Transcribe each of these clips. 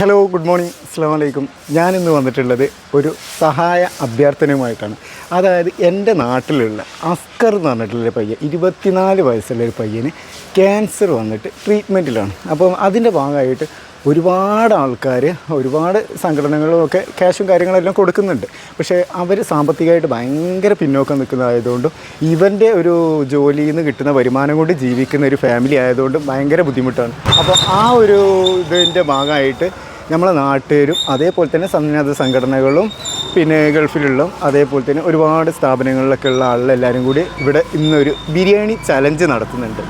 Hello good morning അസ്സാം വലൈക്കും ഞാനിന്ന് വന്നിട്ടുള്ളത് ഒരു സഹായ അഭ്യർത്ഥനയുമായിട്ടാണ്. അതായത് എന്റെ നാട്ടിലുള്ള അസ്കർ എന്ന് പറഞ്ഞിട്ടുള്ളൊരു പയ്യൻ ഇരുപത്തിനാല് വയസ്സുള്ള ഒരു പയ്യന് ക്യാൻസർ വന്നിട്ട് ട്രീറ്റ്മെന്റിലാണ് അപ്പം അതിന്റെ ഭാഗമായിട്ട് ഒരുപാട് ആൾക്കാർ ഒരുപാട് സംഘടനകളും ഒക്കെ ക്യാഷും കാര്യങ്ങളെല്ലാം കൊടുക്കുന്നുണ്ട്. പക്ഷേ അവർ സാമ്പത്തികമായിട്ട് ഭയങ്കര പിന്നോക്കം നിൽക്കുന്നതായതുകൊണ്ടും ഇവന്റെ ഒരു ജോലിയിൽ നിന്ന് കിട്ടുന്ന വരുമാനം കൊണ്ട് ജീവിക്കുന്ന ഒരു ഫാമിലി ആയതുകൊണ്ടും ഭയങ്കര ബുദ്ധിമുട്ടാണ്. അപ്പോൾ ആ ഒരു ഇതിന്റെ ഭാഗമായിട്ട് നമ്മളെ നാട്ടുകാരും അതേപോലെ തന്നെ സന്നദ്ധ സംഘടനകളും പിന്നെ ഗൾഫിലുള്ള അതേപോലെ തന്നെ ഒരുപാട് സ്ഥാപനങ്ങളിലൊക്കെ ഉള്ള ആളെല്ലാവരും കൂടി ഇവിടെ ഇന്നൊരു ബിരിയാണി ചലഞ്ച് നടത്തുന്നുണ്ട്.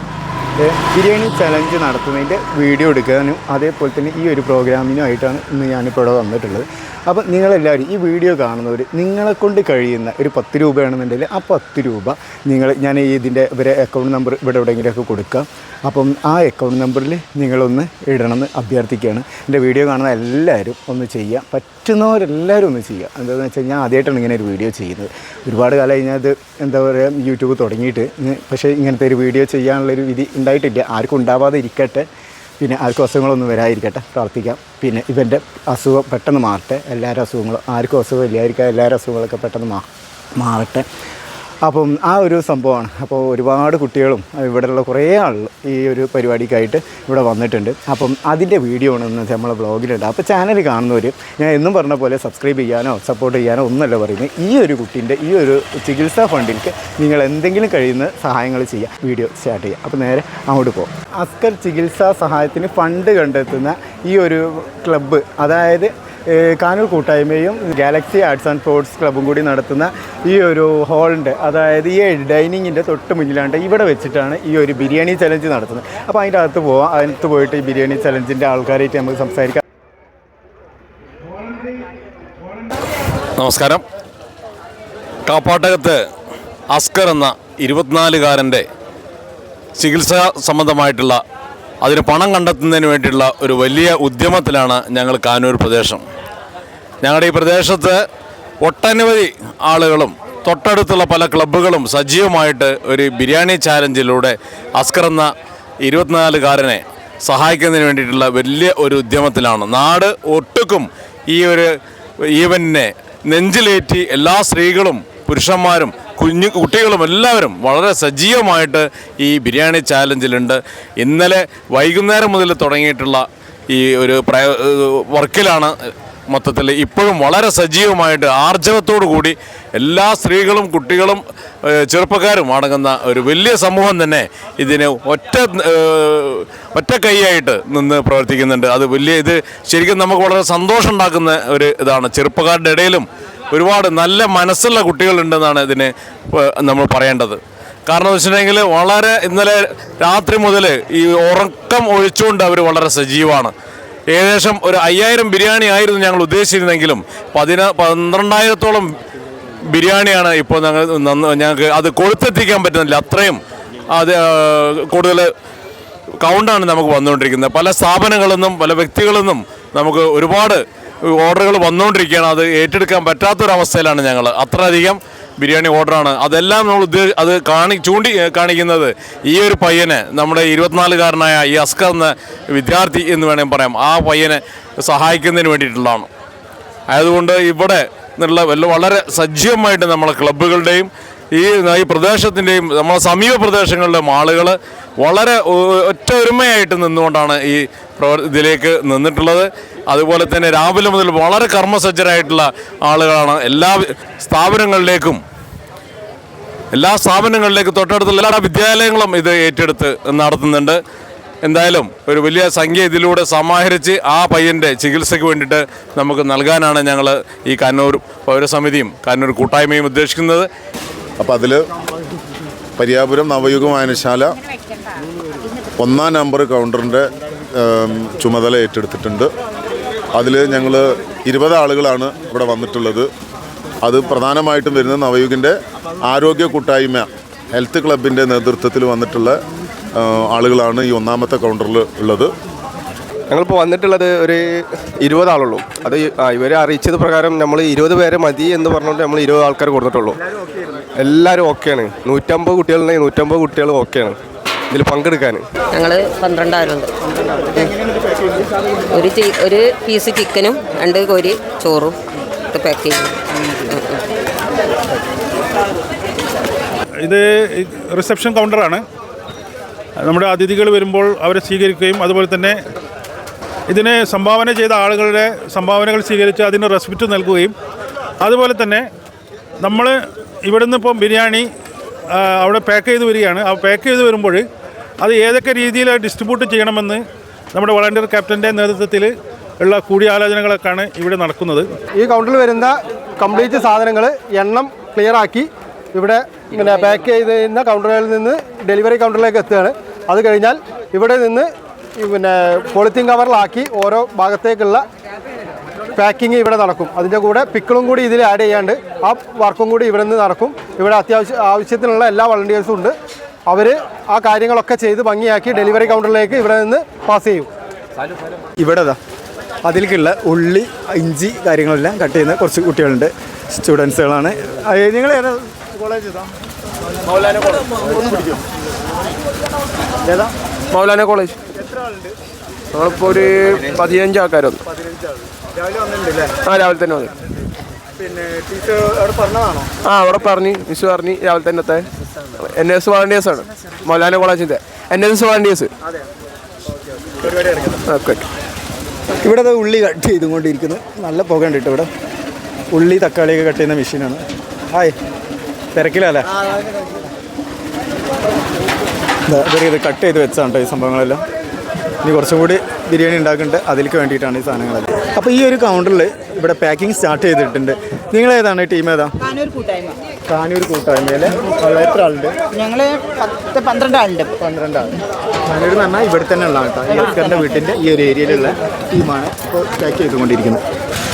ബിരിയാണി ചലഞ്ച് നടത്തുന്നതിന്റെ വീഡിയോ എടുക്കാനും അതേപോലെ തന്നെ ഈ ഒരു പ്രോഗ്രാമിനുമായിട്ടാണ് ഇന്ന് ഞാനിപ്പോൾ ഇവിടെ വന്നിട്ടുള്ളത്. അപ്പോൾ നിങ്ങളെല്ലാവരും ഈ വീഡിയോ കാണുന്നവർ നിങ്ങളെ കൊണ്ട് കഴിയുന്ന ഒരു പത്ത് രൂപയാണെന്നുണ്ടെങ്കിൽ ആ പത്ത് രൂപ നിങ്ങൾ ഞാൻ ഇതിന്റെ ഇവരെ അക്കൗണ്ട് നമ്പർ ഇവിടെ എവിടെയെങ്കിലുമൊക്കെ കൊടുക്കാം. അപ്പം ആ അക്കൗണ്ട് നമ്പറിൽ നിങ്ങളൊന്ന് ഇടണമെന്ന് അഭ്യർത്ഥിക്കുകയാണ്. എന്റെ വീഡിയോ കാണുന്ന എല്ലാവരും ഒന്ന് ചെയ്യുക പറ്റുന്നവരെല്ലാവരും ഒന്ന് ചെയ്യുക. എന്താണെന്ന് വെച്ച് കഴിഞ്ഞാൽ ആദ്യമായിട്ടാണ് ഇങ്ങനെ ഒരു വീഡിയോ ചെയ്യുന്നത്. ഒരുപാട് കാലം കഴിഞ്ഞാൽ അത് എന്താ പറയുക യൂട്യൂബ് തുടങ്ങിയിട്ട്. പക്ഷേ ഇങ്ങനത്തെ ഒരു വീഡിയോ ചെയ്യാനുള്ളൊരു വിധി ഉണ്ടായിട്ടില്ല. ആർക്കും ഉണ്ടാവാതെ ഇരിക്കട്ടെ. പിന്നെ ആർക്കും അസുഖങ്ങളൊന്നും വരാതിരിക്കട്ടെ. പ്രാർത്ഥിക്കാം. പിന്നെ ഇവന്റെ അസുഖം പെട്ടെന്ന് മാറട്ടെ. എല്ലാവരും അസുഖങ്ങളും ആർക്കും അസുഖം ഇല്ലായിരിക്കാം എല്ലാവരും അസുഖങ്ങളൊക്കെ പെട്ടെന്ന് മാറട്ടെ. അപ്പം ആ ഒരു സംഭവമാണ്. അപ്പോൾ ഒരുപാട് കുട്ടികളും ഇവിടെയുള്ള കുറേ ആളുകൾ ഈ ഒരു പരിപാടിക്കായിട്ട് ഇവിടെ വന്നിട്ടുണ്ട്. അപ്പം അതിന്റെ വീഡിയോ ആണ് ഇന്ന് നമ്മളെ ബ്ലോഗിലുണ്ട് അപ്പോൾ ചാനൽ കാണുന്നവർ ഞാൻ എന്നും പറഞ്ഞ പോലെ സബ്സ്ക്രൈബ് ചെയ്യാനോ സപ്പോർട്ട് ചെയ്യാനോ ഒന്നല്ല പറയുന്നത് ഈ ഒരു കുട്ടീന്റെ ഈ ഒരു ചികിത്സാ ഫണ്ടിലേക്ക് നിങ്ങൾ എന്തെങ്കിലും കഴിയുന്ന സഹായങ്ങൾ ചെയ്യുക വീഡിയോ സ്റ്റാർട്ട് ചെയ്യുക അപ്പോൾ നേരെ അങ്ങോട്ട് പോകും അസ്കർ ചികിത്സാ സഹായത്തിന് ഫണ്ട് കണ്ടെത്തുന്ന ഈ ഒരു ക്ലബ്ബ് അതായത് കാനൂർ കൂട്ടായ്മയും ഗാലക്സി ആർട്സ് ആൻഡ് സ്പോർട്സ് ക്ലബും കൂടി നടത്തുന്ന ഈ ഒരു ഹോളിന്റെ അതായത് ഈ ഡൈനിങ്ങിന്റെ തൊട്ട് മുന്നിലാണ്ട് ഇവിടെ വെച്ചിട്ടാണ് ഈ ഒരു ബിരിയാണി ചലഞ്ച് നടത്തുന്നത്. അപ്പോൾ അതിന്റെ അകത്ത് പോവാം. അതിനകത്ത് പോയിട്ട് ഈ ബിരിയാണി ചലഞ്ചിന്റെ ആൾക്കാരായിട്ട് നമുക്ക് സംസാരിക്കാം. നമസ്കാരം. കാപ്പാട്ടകത്ത് അസ്കർ എന്ന ഇരുപത്തിനാലുകാരന്റെ ചികിത്സാ സംബന്ധമായിട്ടുള്ള അതിന് പണം കണ്ടെത്തുന്നതിന് വേണ്ടിയിട്ടുള്ള ഒരു വലിയ ഉദ്യമത്തിലാണ് ഞങ്ങൾ കാനൂർ പ്രദേശം. ഞങ്ങളുടെ ഈ പ്രദേശത്ത് ഒട്ടനവധി ആളുകളും തൊട്ടടുത്തുള്ള പല ക്ലബ്ബുകളും സജീവമായിട്ട് ഒരു ബിരിയാണി ചാലഞ്ചിലൂടെ അസ്കർ എന്ന ഇരുപത്തിനാലുകാരനെ സഹായിക്കുന്നതിന് വേണ്ടിയിട്ടുള്ള വലിയ ഒരു ഉദ്യമത്തിലാണ്. നാട് ഒട്ടുക്കും ഈ ഒരു ഈവന്റിനെ നെഞ്ചിലേറ്റി എല്ലാ സ്ത്രീകളും പുരുഷന്മാരും കുഞ്ഞു കുട്ടികളും എല്ലാവരും വളരെ സജീവമായിട്ട് ഈ ബിരിയാണി ചാലഞ്ചിലുണ്ട്. ഇന്നലെ വൈകുന്നേരം മുതൽ തുടങ്ങിയിട്ടുള്ള ഈ ഒരു പ്രയ വർക്കിലാണ് മൊത്തത്തിൽ. ഇപ്പോഴും വളരെ സജീവമായിട്ട് ആർജവത്തോടു കൂടി എല്ലാ സ്ത്രീകളും കുട്ടികളും ചെറുപ്പക്കാരും അടങ്ങുന്ന ഒരു വലിയ സമൂഹം തന്നെ ഇതിന് ഒറ്റ ഒറ്റ കൈയായിട്ട് നിന്ന് പ്രവർത്തിക്കുന്നുണ്ട്. അത് വലിയ ഇത് ശരിക്കും നമുക്ക് വളരെ സന്തോഷം ഉണ്ടാക്കുന്ന ഒരു ഇതാണ്. ചെറുപ്പക്കാരുടെ ഇടയിലും ഒരുപാട് നല്ല മനസ്സുള്ള കുട്ടികളുണ്ടെന്നാണ് ഇതിന് നമ്മൾ പറയേണ്ടത്. കാരണം വെച്ചിട്ടുണ്ടെങ്കിൽ വളരെ ഇന്നലെ രാത്രി മുതൽ ഈ ഉറക്കം ഒഴിച്ചുകൊണ്ട് അവർ വളരെ സജീവമാണ്. ഏകദേശം ഒരു അയ്യായിരം ബിരിയാണി ആയിരുന്നു ഞങ്ങൾ ഉദ്ദേശിച്ചിരുന്നെങ്കിലും പതിന പന്ത്രണ്ടായിരത്തോളം ബിരിയാണിയാണ് ഇപ്പോൾ ഞങ്ങൾ ഞങ്ങൾക്ക് അത് കൊടുത്തെത്തിക്കാൻ പറ്റുന്നില്ല. അത്രയും അത് കൂടുതൽ കൗണ്ടാണ് നമുക്ക് വന്നുകൊണ്ടിരിക്കുന്നത്. പല സ്ഥാപനങ്ങളിൽ നിന്നും പല വ്യക്തികളിൽ നിന്നും നമുക്ക് ഒരുപാട് ഓർഡറുകൾ വന്നുകൊണ്ടിരിക്കുകയാണ്. അത് ഏറ്റെടുക്കാൻ പറ്റാത്തൊരവസ്ഥയിലാണ് ഞങ്ങൾ. അത്രയധികം ബിരിയാണി ഓർഡറാണ്. അതെല്ലാം നമ്മൾ ഉദ്ദേ അത് കാണി ചൂണ്ടി കാണിക്കുന്നത് ഈ ഒരു പയ്യനെ നമ്മുടെ ഇരുപത്തിനാലുകാരനായ ഈ അസ്കർ എന്ന വിദ്യാർത്ഥി എന്ന് വേണമെങ്കിൽ പറയാം. ആ പയ്യനെ സഹായിക്കുന്നതിന് വേണ്ടിയിട്ടുള്ളതാണ്. അതുകൊണ്ട് ഇവിടെ നിന്നുള്ള വളരെ സജീവമായിട്ട് നമ്മളെ ക്ലബ്ബുകളുടെയും ഈ ഈ പ്രദേശത്തിന്റെയും നമ്മളെ സമീപ പ്രദേശങ്ങളിലെ ആളുകൾ വളരെ ഒറ്റ ഒരുമയായിട്ട് നിന്നുകൊണ്ടാണ് ഈ ഇതിലേക്ക് നിന്നിട്ടുള്ളത്. അതുപോലെ തന്നെ രാവിലെ മുതൽ വളരെ കർമ്മസജ്ജരായിട്ടുള്ള ആളുകളാണ് എല്ലാ സ്ഥാപനങ്ങളിലേക്കും എല്ലാ സ്ഥാപനങ്ങളിലേക്കും തൊട്ടടുത്തുള്ള എല്ലാ വിദ്യാലയങ്ങളും ഇത് ഏറ്റെടുത്ത് നടത്തുന്നുണ്ട്. എന്തായാലും ഒരു വലിയ സംഖ്യ ഇതിലൂടെ സമാഹരിച്ച് ആ പയ്യന്റെ ചികിത്സയ്ക്ക് വേണ്ടിയിട്ട് നമുക്ക് നൽകാനാണ് ഞങ്ങൾ ഈ കണ്ണൂർ പൗരസമിതിയും കണ്ണൂർ കൂട്ടായ്മയും ഉദ്ദേശിക്കുന്നത്. അപ്പം അതിൽ പരിയാപുരം നവയുഗ വായനശാല ഒന്നാം നമ്പർ കൗണ്ടറിന്റെ ചുമതല ഏറ്റെടുത്തിട്ടുണ്ട്. അതിൽ ഞങ്ങൾ ഇരുപത് ആളുകളാണ് ഇവിടെ വന്നിട്ടുള്ളത്. അത് പ്രധാനമായിട്ടും വരുന്നത് നവയുഗിന്റെ ആരോഗ്യ കൂട്ടായ്മ ഹെൽത്ത് ക്ലബിന്റെ നേതൃത്വത്തിൽ വന്നിട്ടുള്ള ആളുകളാണ് ഈ ഒന്നാമത്തെ കൗണ്ടറിൽ ഉള്ളത്. ഞങ്ങളിപ്പോൾ വന്നിട്ടുള്ളത് ഒരു ഇരുപത് ആളുള്ളൂ അത് ഇവരെ അറിയിച്ചത് പ്രകാരം നമ്മൾ ഇരുപത് പേരെ മതി എന്ന് പറഞ്ഞുകൊണ്ട് നമ്മൾ ഇരുപത് ആൾക്കാർ കൊടുത്തിട്ടുള്ളൂ. എല്ലാവരും ഓക്കെയാണ്. നൂറ്റമ്പത് കുട്ടികളുണ്ടെങ്കിൽ നൂറ്റമ്പത് കുട്ടികൾ ഓക്കെയാണ്. ഇതിൽ പങ്കെടുക്കാൻ ഞങ്ങൾ പന്ത്രണ്ടായിരം ഉണ്ട് ഒരു ഒരു പീസ് ചിക്കനും രണ്ട് കോരി ചോറും പാക്ക് ചെയ്യും ഇത് റിസപ്ഷൻ കൗണ്ടറാണ് നമ്മുടെ അതിഥികൾ വരുമ്പോൾ അവരെ സ്വീകരിക്കുകയും അതുപോലെ തന്നെ ഇതിന് സംഭാവന ചെയ്ത ആളുകളുടെ സംഭാവനകൾ സ്വീകരിച്ച് അതിന് റെസ്പെക്റ്റ് നൽകുകയും അതുപോലെ തന്നെ നമ്മൾ ഇവിടുന്ന് ഇപ്പം ബിരിയാണി അവിടെ പാക്ക് ചെയ്ത് വരികയാണ്. ആ പാക്ക് ചെയ്ത് വരുമ്പോൾ അത് ഏതൊക്കെ രീതിയിൽ ഡിസ്ട്രിബ്യൂട്ട് ചെയ്യണമെന്ന് നമ്മുടെ വളണ്ടിയർ ക്യാപ്റ്റന്റെ നേതൃത്വത്തിൽ ഉള്ള കൂടിയാലോചനകളൊക്കെയാണ് ഇവിടെ നടക്കുന്നത്. ഈ കൗണ്ടറിൽ വരുന്ന കംപ്ലീറ്റ് സാധനങ്ങൾ എണ്ണം ക്ലിയർ ആക്കി ഇവിടെ പിന്നെ പാക്ക് ചെയ്തിരുന്ന കൗണ്ടറുകളിൽ നിന്ന് ഡെലിവറി കൗണ്ടറിലേക്ക് എത്തുകയാണ്. അത് കഴിഞ്ഞാൽ ഇവിടെ നിന്ന് പിന്നെ പോളിത്തീൻ കവറിലാക്കി ഓരോ ഭാഗത്തേക്കുള്ള പാക്കിങ് ഇവിടെ നടക്കും. അതിന്റെ കൂടെ പിക്കിളും കൂടി ഇതിൽ ആഡ് ചെയ്യാണ്ട് ആ വർക്കും കൂടി ഇവിടെ നിന്ന് നടക്കും. ഇവിടെ അത്യാവശ്യം ആവശ്യത്തിനുള്ള എല്ലാ വളണ്ടിയേഴ്സും ഉണ്ട്. അവർ ആ കാര്യങ്ങളൊക്കെ ചെയ്ത് ഭംഗിയാക്കി ഡെലിവറി കൗണ്ടറിലേക്ക് ഇവിടെ നിന്ന് പാസ് ചെയ്യും. ഇവിടെ ദാ അതിലേക്കുള്ള ഉള്ളി ഇഞ്ചി കാര്യങ്ങളെല്ലാം കട്ട് ചെയ്യുന്ന കുറച്ച് കുട്ടികളുണ്ട്. സ്റ്റുഡൻസുകളാണ് നിങ്ങൾ ഏതാ കോളേജ് ഏതാ? മൗലാന കോളേജ് നമ്മളിപ്പോൾ ഒരു പതിനഞ്ച് ആൾക്കാരൊന്നും രാവിലെ വന്നിട്ടുണ്ടല്ലേ? ആ രാവിലെ തന്നെ വന്നു. പിന്നെ ടീച്ചർ അവിടെ പറഞ്ഞതാണോ? ആ അവിടെ പറഞ്ഞു. മിസ് പറഞ്ഞു രാവിലെ തന്നത്തെ എൻ എസ് വളണ്ടിയേഴ്സ് ആണ്. മൗലാന കോളേജിന്റെ എൻ എസ് വളണ്ടിയേഴ്സ്. ഓക്കെ. ഇവിടെ ദാ ഉള്ളി കട്ട് ചെയ്തുകൊണ്ടിരിക്കുന്നു. നല്ല പുക ഉണ്ട് കേട്ടോ ഇവിടെ. ഉള്ളി തക്കാളിയൊക്കെ കട്ട് ചെയ്യുന്ന മെഷീനാണ്. ഹായ്. തിരക്കിലല്ലേ? ദാ ഇവർ ഇത് കട്ട് ചെയ്ത് വെച്ചാണ് കേട്ടോ ഈ സംഭവങ്ങളെല്ലാം. ഇനി കുറച്ചും കൂടി ബിരിയാണി ഉണ്ടാക്കുന്നുണ്ട് അതിലേക്ക് വേണ്ടിയിട്ടാണ് ഈ സാധനങ്ങളെല്ലാം അപ്പോൾ ഈ ഒരു കൗണ്ടറിൽ ഇവിടെ പാക്കിംഗ് സ്റ്റാർട്ട് ചെയ്തിട്ടുണ്ട്. നിങ്ങൾ ഏതാണ് ടീം ഏതാ? കാനൂർ കൂട്ടായ്മ. കാനൂർ കൂട്ടായ്മയിൽ എത്ര ആളുണ്ട്? ഞങ്ങൾ പത്ത് പന്ത്രണ്ട് ആളുണ്ട് പന്ത്രണ്ട് ആൾ കാനൂർ എന്ന് പറഞ്ഞാൽ ഇവിടെ തന്നെ ഉള്ള കേട്ടോ. ഈ അസ്കറിന്റെ വീട്ടിന്റെ ഈ ഒരു ഏരിയയിലുള്ള ടീമാണ് ഇപ്പോൾ പാക്ക് ചെയ്തുകൊണ്ടിരിക്കുന്നത്.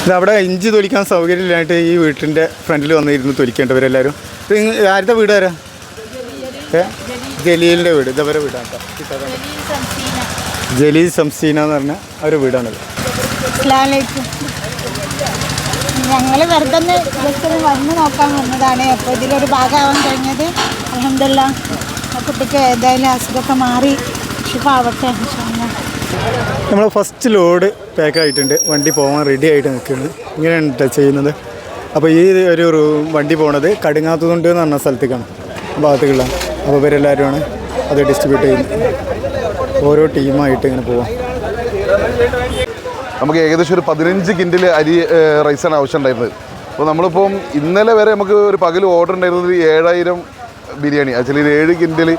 ഇത് അവിടെ ഇഞ്ചി തൊലിക്കാൻ സൗകര്യമില്ലായിട്ട് ഈ വീട്ടിന്റെ ഫ്രണ്ടിൽ വന്നിരുന്ന് തൊലിക്കേണ്ടവരെല്ലാവരും ഇത് ആരുടെ വീട് ആരാ ഏ? ജലീലിന്റെ വീട്. ഇതവരെ വീടാണ് കേട്ടോ. ജലീൽ സംസീന എന്ന് പറഞ്ഞ ഒരു വീടാണിത്. ഞങ്ങൾ വെറുതെ ഒന്ന് ജസ്റ്റ് ഒന്ന് വന്ന് നോക്കാൻ വന്നതാണ്. അപ്പോൾ ഇതിലൊരു ഭാഗമാവാൻ കഴിഞ്ഞത് അലഹമില്ല ആ കുട്ടിക്ക് ഏതായാലും അസുഖമൊക്കെ മാറി. ഷിഫാവട്ടെ. നമ്മൾ ഫസ്റ്റ് ലോഡ് പാക്ക് ആയിട്ടുണ്ട്. വണ്ടി പോകാൻ റെഡി ആയിട്ട് നിൽക്കുന്നത് ഇങ്ങനെയാണ് ടച്ച് ചെയ്യുന്നത്. അപ്പോൾ ഈ ഒരു റൂം വണ്ടി പോണത് കടുങ്ങാത്തതുണ്ട് എന്ന് പറഞ്ഞ സ്ഥലത്തേക്കാണ്. ഭാഗത്തേക്കുള്ള അപ്പോൾ ഇവരെല്ലാവരുമാണ് അത് ഡിസ്ട്രിബ്യൂട്ട് ചെയ്യുന്നത്. ഓരോ ടീമായിട്ട് ഇങ്ങനെ പോവാം. നമുക്ക് ഏകദേശം ഒരു പതിനഞ്ച് കിൻഡിൽ അരി റൈസാണ് ആവശ്യം ഉണ്ടായിരുന്നത് അപ്പോൾ നമ്മളിപ്പം ഇന്നലെ വരെ നമുക്ക് ഒരു പകൽ ഓർഡർ ഉണ്ടായിരുന്നത് ഏഴായിരം ബിരിയാണി. ആക്ച്വലി ഒരു ഏഴ് കിൻഡിൽ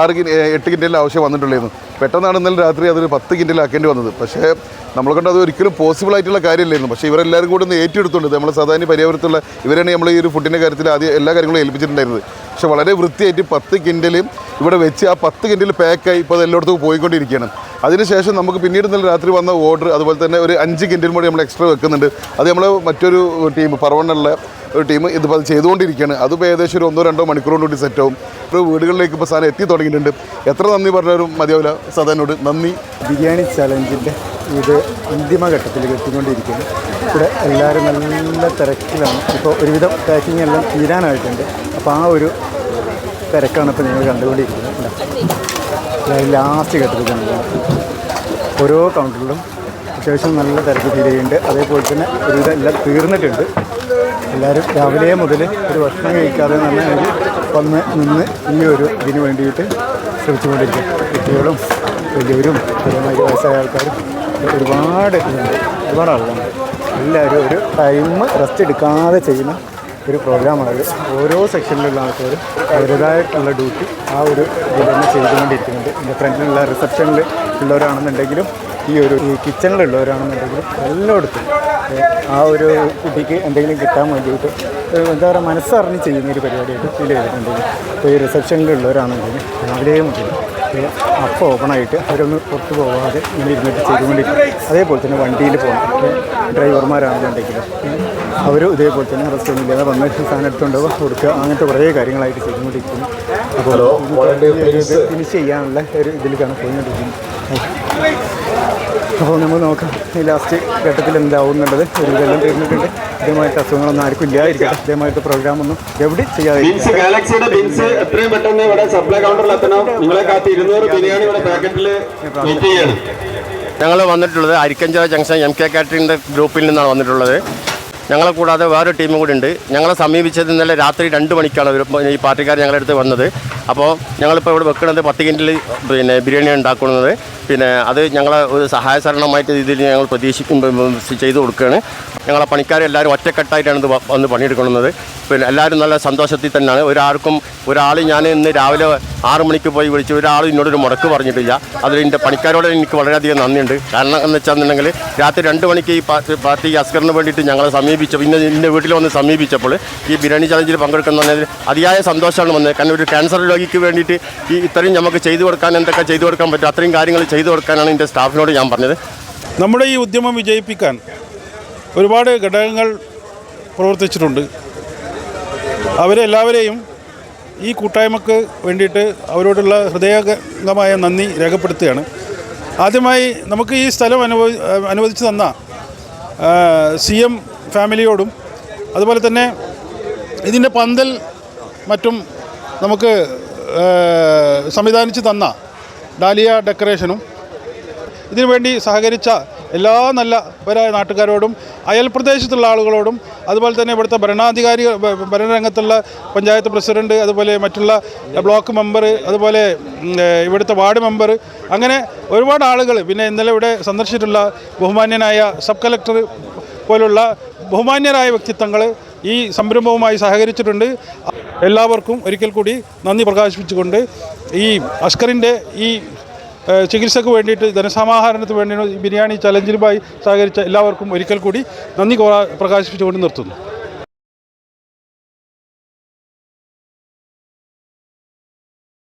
ആറ് കിൻ എട്ട് കിൻഡലിൽ ആവശ്യം വന്നിട്ടുള്ളായിരുന്നു പെട്ടെന്നാണ് ഇന്നലെ രാത്രി അതൊരു പത്ത് കിൻഡലാക്കേണ്ടി വന്നത്. പക്ഷേ നമ്മളെ കൊണ്ട് അത് ഒരിക്കലും പോസിബിൾ ആയിട്ടുള്ള കാര്യമില്ലായിരുന്നു. പക്ഷേ ഇവരെല്ലാവരും കൂടെ ഒന്ന് ഏറ്റെടുത്തുണ്ട് നമ്മൾ സാധാരണ പരിയാപുരത്തുള്ള ഇവരാണ് നമ്മൾ ഈ ഒരു ഫുഡിന്റെ കാര്യത്തിൽ ആദ്യം എല്ലാ കാര്യങ്ങളും ഏൽപ്പിച്ചിട്ടുണ്ടായിരുന്നത്. പക്ഷേ വളരെ വൃത്തിയായിട്ട് പത്ത് കിൻഡലും ഇവിടെ വെച്ച് ആ പത്ത് കിൻഡൽ പാക്കായി ഇപ്പോൾ അത് എല്ലായിടത്തും പോയിക്കൊണ്ടിരിക്കുകയാണ്. അതിനുശേഷം നമുക്ക് പിന്നീട് ഇന്നലെ രാത്രി വന്ന ഓർഡർ അതുപോലെ തന്നെ ഒരു അഞ്ച് കിൻഡൽ കൂടി നമ്മൾ എക്സ്ട്രാ വെക്കുന്നുണ്ട്. അത് നമ്മൾ മറ്റൊരു ടീം പറവണ്ണുള്ള ഒരു ടീം ഇതുപോലെ ചെയ്തുകൊണ്ടിരിക്കുകയാണ്. അതിപ്പോൾ ഏകദേശം ഒരു ഒന്നോ രണ്ടോ മണിക്കൂർ കൊണ്ട് കൂടി സെറ്റാവും ഇപ്പോൾ വീടുകളിലേക്ക് ഇപ്പോൾ സാധനം എത്തി തുടങ്ങിയിട്ടുണ്ട്. എത്ര നന്ദി പറഞ്ഞാലും മതിയാവില്ല സദാനോട്. നന്ദി. ബിരിയാണി ചലഞ്ചിന്റെ ഇത് അന്തിമഘട്ടത്തിലേക്ക് എത്തിക്കൊണ്ടിരിക്കുകയാണ്. ഇവിടെ എല്ലാവരും നല്ല തിരക്കിലാണ്. ഇപ്പോൾ ഒരുവിധം പാക്കിംഗ് എല്ലാം തീരാനായിട്ടുണ്ട്. അപ്പോൾ ആ ഒരു തിരക്കാണ് ഇപ്പോൾ നിങ്ങൾ കണ്ടുകൊണ്ടിരിക്കുന്നത്. ലാസ്റ്റ് ഘട്ടത്തിലാണ് ഓരോ കൗണ്ടറിലും അത്യാവശ്യം നല്ല തിരക്ക് തീരുകയുണ്ട് അതേപോലെ തന്നെ ഒരുവിധം എല്ലാം തീർന്നിട്ടുണ്ട്. എല്ലാവരും രാവിലെ മുതൽ ഒരു ഭക്ഷണം കഴിക്കാതെ തന്നെ അവർ വന്ന് നിന്ന് ഈ ഒരു ഇതിന് വേണ്ടിയിട്ട് ശ്രമിച്ചുകൊണ്ടിരിക്കും. കുട്ടികളും വലിയവരും പരമാവധി വയസ്സായ ആൾക്കാരും ഒരുപാട് ഒരുപാട് ആളുകളാണ് എല്ലാവരും ഒരു ടൈം റെസ്റ്റ് എടുക്കാതെ ചെയ്യുന്ന ഒരു പ്രോഗ്രാമാണ് ഓരോ സെക്ഷനിലുള്ള ആൾക്കാരും അവരുടേതായിട്ടുള്ള ഡ്യൂട്ടി ആ ഒരു ഇതിൽ തന്നെ ചെയ്തുകൊണ്ടിരിക്കുന്നുണ്ട്. എന്റെ ഫ്രണ്ടിലുള്ള റിസപ്ഷനിൽ ഉള്ളവരാണെന്നുണ്ടെങ്കിലും ഈ ഒരു ഈ കിച്ചണിലുള്ളവരാണെന്നുണ്ടെങ്കിലും എല്ലായിടത്തും ആ ഒരു കുട്ടിക്ക് എന്തെങ്കിലും കിട്ടാൻ വേണ്ടിയിട്ട് എന്താ പറയുക മനസ്സറിഞ്ഞ് ചെയ്യുന്ന ഒരു പരിപാടിയായിട്ട് ഫീൽ ചെയ്തിട്ടുണ്ട്. ഇപ്പോൾ ഈ റിസപ്ഷനിലുള്ളവരാണെന്നുണ്ടെങ്കിൽ രാവിലെയും മുതൽ അപ്പം ഓപ്പണായിട്ട് അവരൊന്ന് പുറത്ത് പോകാതെ ഇങ്ങനെ ഇരുന്നിട്ട് ചെയ്തുകൊണ്ടിരിക്കും. അതേപോലെ തന്നെ വണ്ടിയിൽ പോകണം. ഡ്രൈവർമാരാണെന്നുണ്ടെങ്കിലും അവരും ഇതേപോലെ തന്നെ റെസ്റ്റോറന്റിൽ ഇല്ലാതെ വന്ന് സാധനം എടുത്തുകൊണ്ട് കൊടുക്കുക അങ്ങനത്തെ കുറേ കാര്യങ്ങളായിട്ട് ചെയ്തുകൊണ്ടിരിക്കുന്നു. അപ്പോൾ ഫിനിഷ് ചെയ്യാനുള്ള ഒരു ഇതിലേക്കാണ് പോയിക്കൊണ്ടിരിക്കുന്നത്. അപ്പോൾ നമ്മൾ നോക്കാം. ഈ ലാസ്റ്റ് ഘട്ടത്തിൽ എന്താവും എന്നുള്ളത് ഒരു ഇതെല്ലാം തീർന്നിട്ടുണ്ട്. ഇതേമായിട്ട് അസുഖങ്ങളൊന്നും ആർക്കും ഇല്ലായിരിക്കും ഇതുമായിട്ട് പ്രോഗ്രാം ഒന്നും എവിടെ ഗാലക്സിയുടെ ബിൻസ് എത്രയും പെട്ടെന്ന് ഇവിടെ സപ്ലൈ കൗണ്ടറിൽ എത്തണം. നിങ്ങളെ കാത്ത് ഇരുന്നൂറ് ബിരിയാണി ഇവിടെ പാക്കറ്റിൽ വെയിറ്റ് ചെയ്യാണ്. ഞങ്ങൾ വന്നിട്ടുള്ളത് അരിക്കഞ്ചിറ ജംഗ്ഷൻ എം കെ കാറ്ററിന്റെ ഗ്രൂപ്പിൽ നിന്നാണ് വന്നിട്ടുള്ളത്. ഞങ്ങളെ കൂടാതെ വേറൊരു ടീമും കൂടി ഉണ്ട്. ഞങ്ങളെ സമീപിച്ചത് ഇന്നലെ രാത്രി രണ്ട് മണിക്കാണ് ഒരു ഈ പാർട്ടിക്കാർ ഞങ്ങളുടെ അടുത്ത് വന്നത്. അപ്പോൾ ഞങ്ങളിപ്പോൾ ഇവിടെ വെക്കുന്നത് പത്ത് കിന്റിൽ പിന്നെ ബിരിയാണി ഉണ്ടാക്കുന്നത്. പിന്നെ അത് ഞങ്ങളെ ഒരു സഹായ സരണമായിട്ട് രീതിയിൽ ഞങ്ങൾ പ്രതീക്ഷിക്കും ചെയ്തു കൊടുക്കുകയാണ്. ഞങ്ങളെ പണിക്കാരെല്ലാവരും ഒറ്റക്കെട്ടായിട്ടാണ് ഇത് വന്ന് പണിയെടുക്കുന്നത്. പിന്നെ എല്ലാവരും നല്ല സന്തോഷത്തിൽ തന്നെയാണ്. ഒരാൾക്കും ഒരാൾ ഞാൻ ഇന്ന് രാവിലെ ആറു മണിക്ക് പോയി വിളിച്ചു ഒരാൾ എന്നോടൊരു മുടക്ക് പറഞ്ഞിട്ടില്ല. അതിൽ എന്റെ പണിക്കാരോട് എനിക്ക് വളരെയധികം നന്ദിയുണ്ട്. കാരണം എന്ന് വെച്ചാന്നുണ്ടെങ്കിൽ രാത്രി രണ്ട് മണിക്ക് ഈ പാർട്ടി അസ്കറിന് വേണ്ടിയിട്ട് ഞങ്ങളെ സമീപിച്ചു ഇന്ന് എന്റെ വീട്ടിൽ വന്ന് സമീപിച്ചപ്പോൾ ഈ ബിരിയാണി ചലഞ്ചിൽ പങ്കെടുക്കുന്നതിൽ അതിയായ സന്തോഷമാണ് വന്നത്. കാരണം ഒരു ക്യാൻസർ രോഗിക്ക് വേണ്ടിയിട്ട് ഈ ഇത്രയും നമുക്ക് ചെയ്തു കൊടുക്കാൻ എന്തൊക്കെ ചെയ്തു കൊടുക്കാൻ പറ്റും അത്രയും കാര്യങ്ങൾ ചെയ്തു കൊടുക്കാനാണ് എന്റെ സ്റ്റാഫിനോട് ഞാൻ പറഞ്ഞത്. നമ്മുടെ ഈ ഉദ്യമം വിജയിപ്പിക്കാൻ ഒരുപാട് ഘടകങ്ങൾ പ്രവർത്തിച്ചിട്ടുണ്ട്. അവരെല്ലാവരെയും ഈ കൂട്ടായ്മക്ക് വേണ്ടിയിട്ട് അവരോടുള്ള ഹൃദയംഗമായ നന്ദി രേഖപ്പെടുത്തുകയാണ്. ആദ്യമായി നമുക്ക് ഈ സ്ഥലം അനുവദി അനുവദിച്ചു തന്ന സി എം ഫാമിലിയോടും അതുപോലെ തന്നെ ഇതിന്റെ പന്തൽ മറ്റും നമുക്ക് സംവിധാനിച്ച് തന്ന ഡാലിയ ഡെക്കറേഷനും ഇതിനുവേണ്ടി സഹകരിച്ച എല്ലാ നല്ല നല്ലവരായ നാട്ടുകാരോടും അയൽപ്രദേശത്തുള്ള ആളുകളോടും അതുപോലെ തന്നെ ഇവിടുത്തെ ഭരണാധികാരി ഭരണരംഗത്തുള്ള പഞ്ചായത്ത് പ്രസിഡന്റ് അതുപോലെ മറ്റുള്ള ബ്ലോക്ക് മെമ്പർ അതുപോലെ ഇവിടുത്തെ വാർഡ് മെമ്പർ അങ്ങനെ ഒരുപാട് ആളുകൾ പിന്നെ ഇന്നലെ ഇവിടെ സന്ദർശിച്ചിട്ടുള്ള ബഹുമാന്യനായ സബ് കളക്ടർ പോലുള്ള ബഹുമാന്യരായ വ്യക്തിത്വങ്ങൾ ഈ സംരംഭവുമായി സഹകരിച്ചിട്ടുണ്ട്. എല്ലാവർക്കും ഒരിക്കൽ കൂടി നന്ദി പ്രകാശിപ്പിച്ചുകൊണ്ട് ഈ അസ്കറിന്റെ ഈ ചികിത്സയ്ക്ക് വേണ്ടിയിട്ട് ധനസമാഹരണത്തിന് വേണ്ടി ബിരിയാണി ചലഞ്ചിലുമായി സഹകരിച്ച എല്ലാവർക്കും ഒരിക്കൽ കൂടി നന്ദി പ്രകാശിപ്പിച്ചുകൊണ്ട് നിർത്തുന്നു.